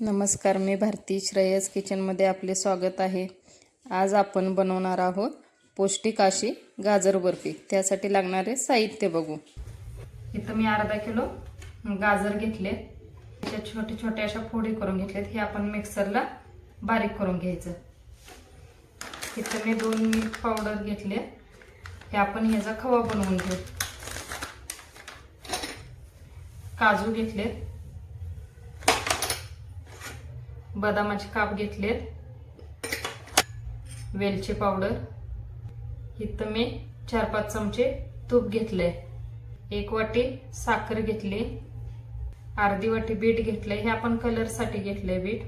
नमस्कार मी भारती श्रेयस किचनमध्ये आपले स्वागत आहे. आज आपण बनवणार आहोत पौष्टिक अशी गाजर बर्फी. त्यासाठी लागणारे साहित्य बघू. इथं मी अर्धा किलो गाजर घेतले. त्याच्या छोटे छोटे अशा फोडी करून घेतलेत. हे आपण मिक्सरला बारीक करून घ्यायचं. इथं मी दोन मिल्क पावडर घेतले. हे आपण ह्याचा खवा बनवून घेऊ. काजू घेतलेत. बदामाचे काप घेतलेत. वेलची पावडर. इथं मी चार पाच चमचे तूप घेतले एक वाटी साखर घेतली. अर्धी वाटी बीट घेतले हे आपण कलरसाठी घेतले बीट.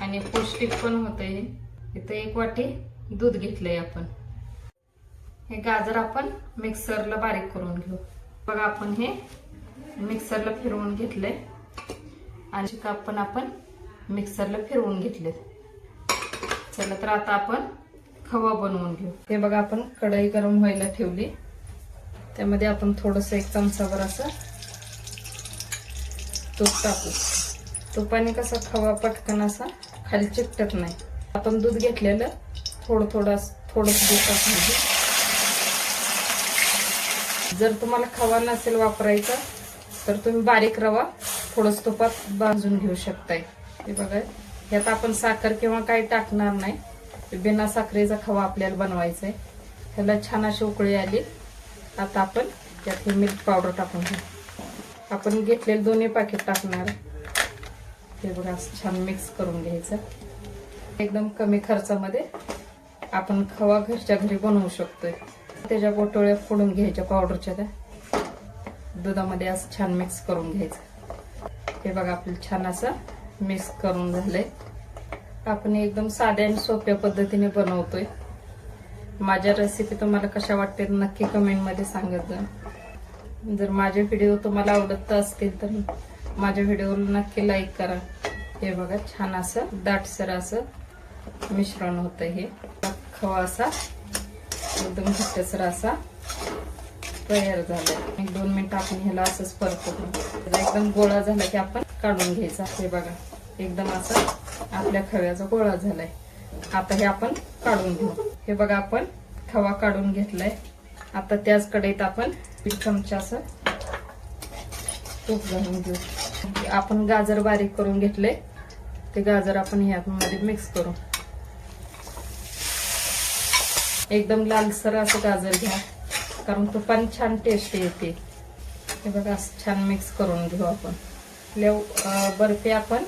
आणि पौष्टिक पण होतं हे इथं एक वाटी दूध घेतलंय आपण. हे गाजर आपण मिक्सरला बारीक करून घेऊ. बघा आपण हे मिक्सरला फिरवून घेतलंय. आणि काप पण आपण मिक्सरला फिरवून घेतलेत. चला तर आता आपण खवा बनवून घेऊ. हे बघा आपण कढई गरम व्हायला ठेवली. त्यामध्ये आपण थोडस एक चमचाभर असं तूप टाकू. तुपाने कसा खवा पटकन असा खाली चिकटत नाही. आपण दूध घेतलेलं थोडं थोडं थोडंसं दूध टाकून जर तुम्हाला खवा नसेल वापरायचा तर तुम्ही बारीक रवा थोडंसं तुपात भाजून घेऊ शकताय. हे बघा ह्यात आपण साखर किंवा काही टाकणार नाही. बिना साखरेचा खवा आपल्याला बनवायचा आहे ह्याला छान अशी उकळी आली. आता आपण त्यात हे मिल्क पावडर टाकून घेऊ. आपण घेतलेले दोन्ही पाकिट टाकणार. हे बघा असं छान मिक्स करून घ्यायचं. एकदम कमी खर्चामध्ये आपण खवा घरच्या घरी बनवू शकतोय. त्याच्या पोटोळ्या फोडून घ्यायच्या पावडरच्या त्या. दुधामध्ये असं छान मिक्स करून घ्यायचं. हे बघा आपलं छान असं मिक्स करून झाले आपण एकदम साध्या आणि सोप्या पद्धतीने बनवतोय. माझ्या रेसिपी तुम्हाला कशा वाटते नक्की कमेंटमध्ये सांगत जा. जर माझे व्हिडिओ तुम्हाला आवडत असतील तर माझ्या व्हिडिओला नक्की लाईक करा. हे बघा छान असं दाटसर असं मिश्रण होतं हे. खवा असा एकदम घट्टसर असा तयार झाला एक दोन मिनिट आपण ह्याला असंच परतू. एकदम गोळा झाला की आपण काढून घ्यायचा हे बघा एकदम असा आपल्या खव्याचा गोळा झालाय. आता हे आपण काढून घेऊ. हे बघा आपण खवा काढून घेतलाय. आता त्याच कढईत आपण पीठ चमचा असं तूप घालून घेऊ. आपण गाजर बारीक करून घेतले ते गाजर आपण ह्यामध्ये मिक्स करू. एकदम लालसर असं गाजर घ्या कारण तुपाने छान टेस्ट येते. हे बघा असं छान मिक्स करून घेऊ आपण. लेव बर्फी आपण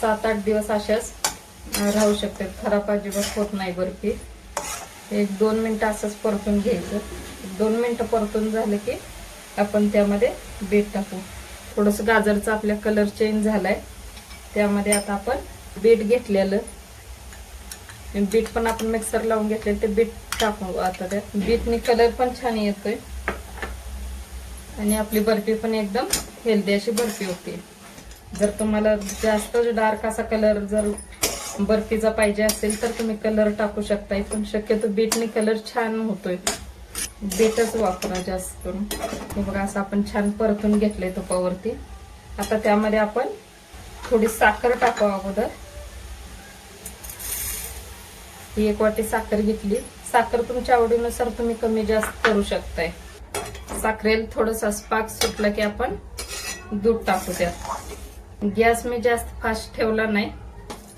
सात आठ दिवस अशाच राहू शकते खराब अजिबात होत नाही बर्फी. एक दोन मिनटं असंच परतून घ्यायचं. दोन मिनटं परतून झालं की आपण त्यामध्ये बीट टाकू. थोडंसं गाजरचं आपल्या कलर चेंज झालाय. त्यामध्ये आता आपण बीट घेतलेलं. बीट पण आपण मिक्सर लावून घेतले ते बीट टाकू आता त्या बीटने कलर पण छान येतोय. आणि आपली बर्फी पण एकदम हेल्दी अशी बर्फी होते. जर तुम्हाला जास्त डार्क असा कलर जर बर्फीचा पाहिजे असेल तर तुम्ही कलर टाकू शकताय पण शक्यतो बीटने कलर छान होतोय. बीटच वापरा जास्त करून हे बघा असं आपण छान परतून घेतलंय तुपावरती. आता त्यामध्ये आपण थोडी साखर टाकू अगोदर. ही एक वाटी साखर घेतली. साखर तुमच्या आवडीनुसार तुम्ही कमी जास्त करू शकताय. साखरेला थोडसा स्पाक सुटला की आपण दूध टाकू त्यात गॅस मी जास्त फास्ट ठेवला नाही.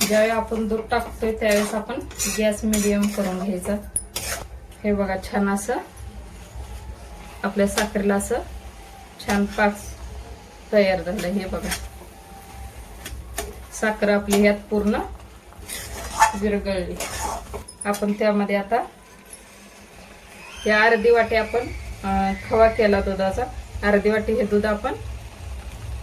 ज्यावेळी आपण दूध टाकतोय त्यावेळेस आपण गॅस मिडियम करून घ्यायचा. हे बघा छान असं आपल्या साखरेला असं छान पाक तयार झालं हे बघा. साखर आपली ह्यात पूर्ण विरगळली आपण त्यामध्ये आता या अर्धी वाटी आपण खवा केला दुधाचा. अर्धी वाटी हे दूध आपण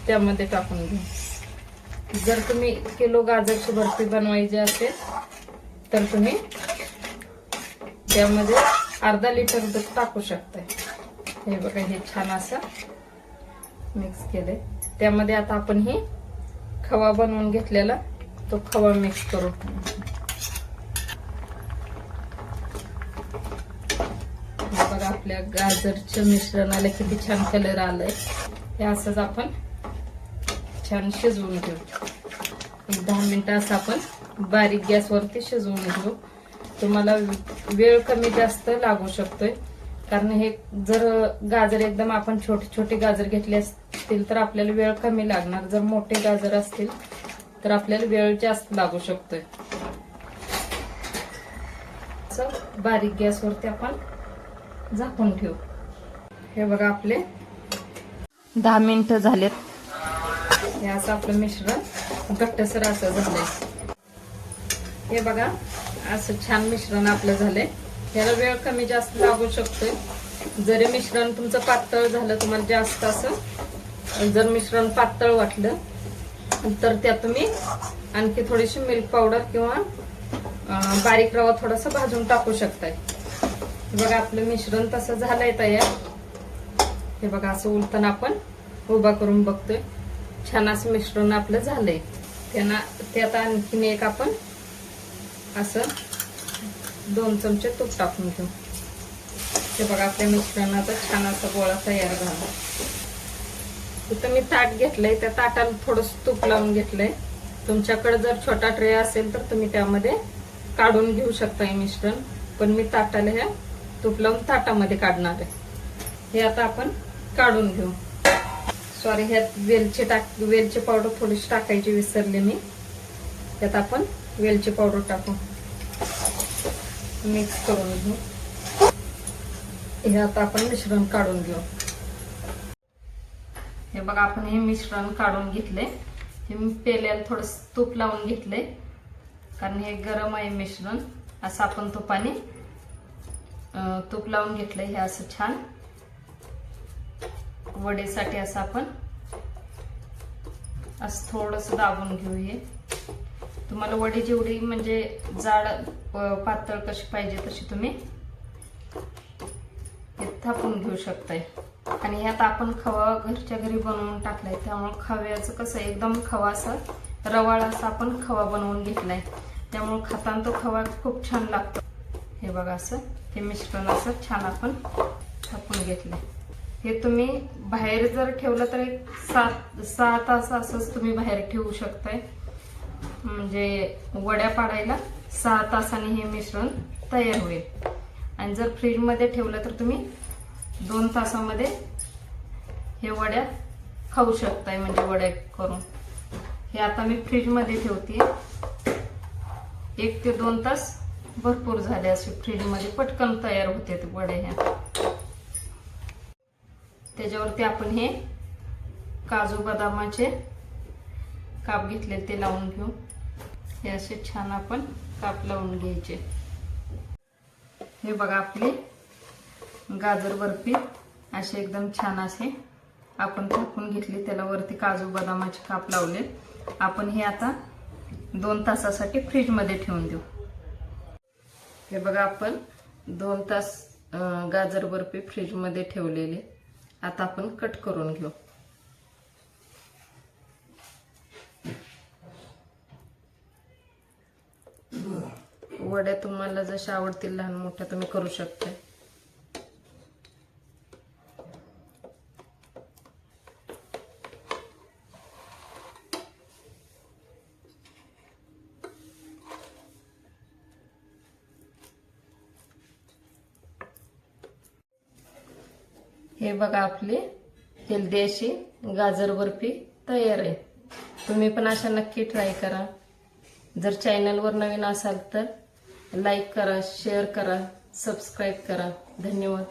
त्यामध्ये टाकून घेऊ जर तुम्ही किलो गाजरची बर्फी बनवायची असेल तर तुम्ही त्यामध्ये अर्धा लिटर दूध टाकू शकता हे बघा हे छान असं मिक्स केले त्यामध्ये आता आपण ही खवा बनवून घेतलेला तो खवा मिक्स करू. बघा आपल्या गाजरच्या मिश्रणाला किती छान कलर आलाय. हे असंच आपण छान शिजवून घेऊ. एक दहा मिनटं असं आपण बारीक गॅसवरती शिजवून घेऊ. तुम्हाला वेळ कमी जास्त लागू शकतोय. कारण हे जर गाजर एकदम आपण छोटे छोटे गाजर घेतले असतील तर आपल्याला वेळ कमी लागणार. जर मोठे गाजर असतील तर आपल्याला वेळ जास्त लागू शकतोय. बारीक गॅसवरती आपण झाकून ठेवू. हे बघा आपले दहा मिनिटं झालेत. हे असं आपलं मिश्रण. घट्टसर असं झालंय. हे बघा असं छान मिश्रण आपलं झालंय. याला वेळ कमी जास्त लागू शकतोय. जरी मिश्रण तुमचं पातळ झालं तुम्हाला जास्त असं जर मिश्रण पातळ वाटलं तर त्यात तुम्ही आणखी थोडीशी मिल्क पावडर किंवा बारीक रवा थोडासा भाजून टाकू शकताय. बघा आपलं मिश्रण तसं झालंय तयार. हे बघा असं उलताना आपण उभा करून बघतोय. छान असं मिश्रण आपलं झालंय. त्यांना त्यात आणखीन एक आपण असं दोन चमचे तूप टाकून घेऊ. ते बघा आपल्या मिश्रणाचा छान असा गोळा तयार झाला. इथं मी ताट घेतलंय त्या ताटाला थोडस तूप लावून घेतलंय. तुमच्याकडे जर छोटा ट्रे असेल तर तुम्ही त्यामध्ये काढून घेऊ शकता हे मिश्रण. पण मी ताटाला ह्या तूप लावून ताटामध्ये काढणार आहे. हे आता आपण काढून घेऊ. सॉरी ह्यात वेलची टाक वेलची पावडर थोडीशी टाकायची विसरले मी. त्यात आपण वेलची पावडर टाकू. मिक्स करून घेऊ. हे आता आपण मिश्रण काढून घेऊ. हे बघा आपण हे मिश्रण काढून घेतले. हे मी पेल्याला थोडस तूप लावून घेतले. कारण हे गरम आहे मिश्रण. असं आपण तुपाने तूप लावून घेतलंय हे असं छान. वडेसाठी असं आपण असं थोडस दाबून घेऊ हे तुम्हाला वडी जेवढी म्हणजे जाड पातळ कशी पाहिजे तशी तुम्ही हे थापून घेऊ शकताय. आणि ह्यात आपण खवा घरच्या घरी बनवून टाकलाय त्यामुळे खव्याचं कसं एकदम खवा असं रवाळ असा आपण खवा बनवून घेतलाय. त्यामुळे खाताना तो खवा खूप छान लागतो. हे बघा असं हे मिश्रण असं छान आपण थापून घेतलंय. हे तुम्ही बाहेर जर ठेवलं तर एक सात सहा तास असंच तुम्ही बाहेर ठेवू शकताय. म्हणजे वड्या पाडायला सहा तासाने हे मिश्रण तयार होईल. आणि जर फ्रीजमध्ये ठेवलं तर तुम्ही दोन तासामध्ये हे वड्या खाऊ शकताय म्हणजे वड्या करून. हे आता मी फ्रीजमध्ये ठेवते एक ते दोन तास भरपूर झाले असे फ्रीजमध्ये पटकन तयार होते ते वड्या ह्या. त्याच्यावरती आपण हे काजू बदामाचे काप घेतले ते लावून घेऊ. हे असे छान आपण काप लावून घ्यायचे. हे बघा आपले गाजर बर्फी असे एकदम छान असे आपण थापून घेतले त्याला वरती काजू बदामाचे काप लावले. आपण हे आता दोन तासासाठी फ्रीजमध्ये ठेवून देऊ. हे बघा आपण दोन तास गाजर बर्फी फ्रीजमध्ये ठेवलेले. आता आपण कट करून घेऊ. वड्या तुम्हाला जशा आवडतील लहान मोठ्या तुम्ही करू शकता हे बघा आपली हेल्दी अशी गाजर बर्फी तयार आहे. तुम्ही पण अशा नक्की ट्राय करा. जर चॅनलवर नवीन असाल तर लाईक करा शेअर करा सबस्क्राईब करा. धन्यवाद.